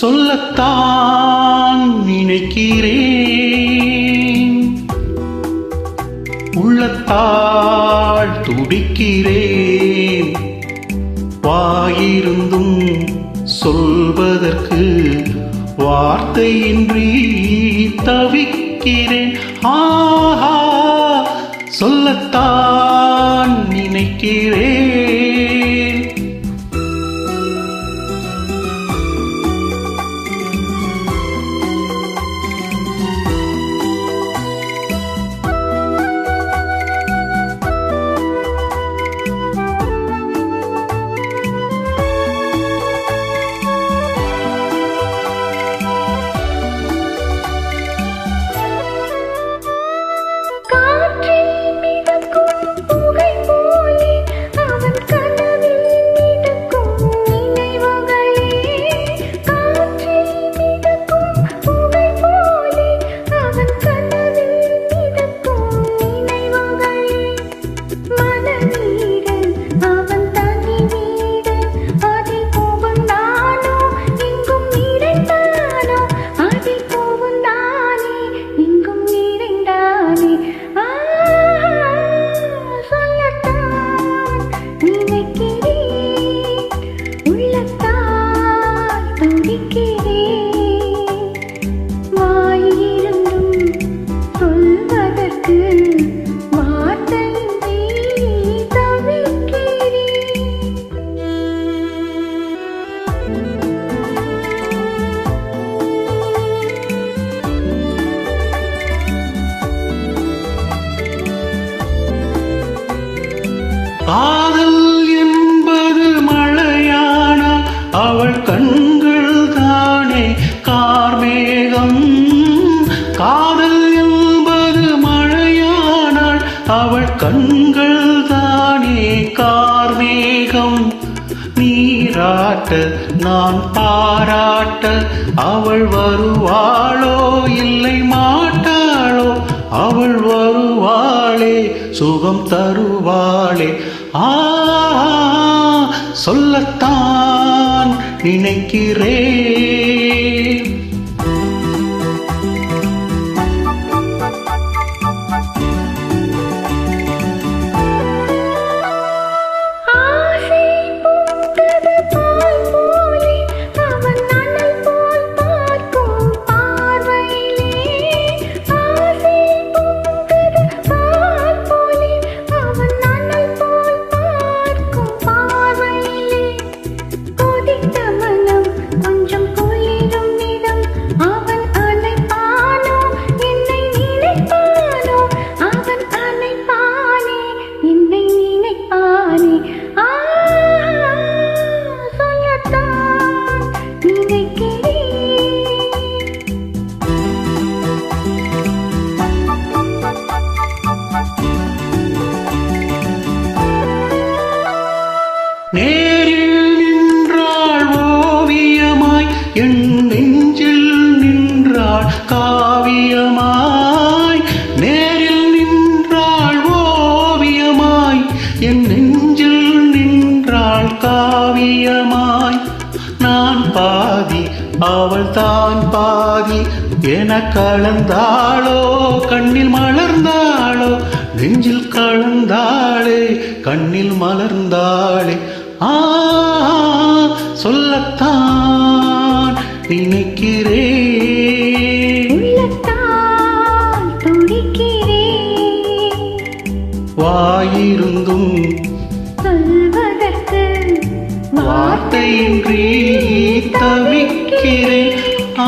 சொல்லத்தான் நினைக்கிறேன். உள்ளத்தால் துடிக்கிறேன். வாயிருந்தும் சொல்வதற்கு வார்த்தையின்றி தவிக்கிறேன். ஆஹா சொல்லத்தான் நினைக்கிறேன். உள்ளத்தால் அவள் கண்கள் தானே கார்மேகம். நீராட்ட நான் பாராட்ட அவள் வருவாளோ இல்லை மாட்டாளோ அவள் வருவாளே சுகம் தருவாளே. ஆ சொல்லத்தான் நினைக்கிறேன். நேரில் நின்றாள் ஓவியமாய் என் நெஞ்சில் நின்றாள் காவியமாய். நேரில் நின்றாள் ஓவியமாய் என் நெஞ்சில் நின்றாள் காவியமாய். நான் பாதி அவள் தான் பாதி என கலந்தாளோ கண்ணில் மலர்ந்தாளோ நெஞ்சில் கலந்தாளே கண்ணில் மலர்ந்தாளே. ஆ சொல்லத்தான் நினைக்கிறேன். வாயிருந்தும் சொல்வதற்கு வார்த்தையின்றி தவிக்கிறேன். ஆ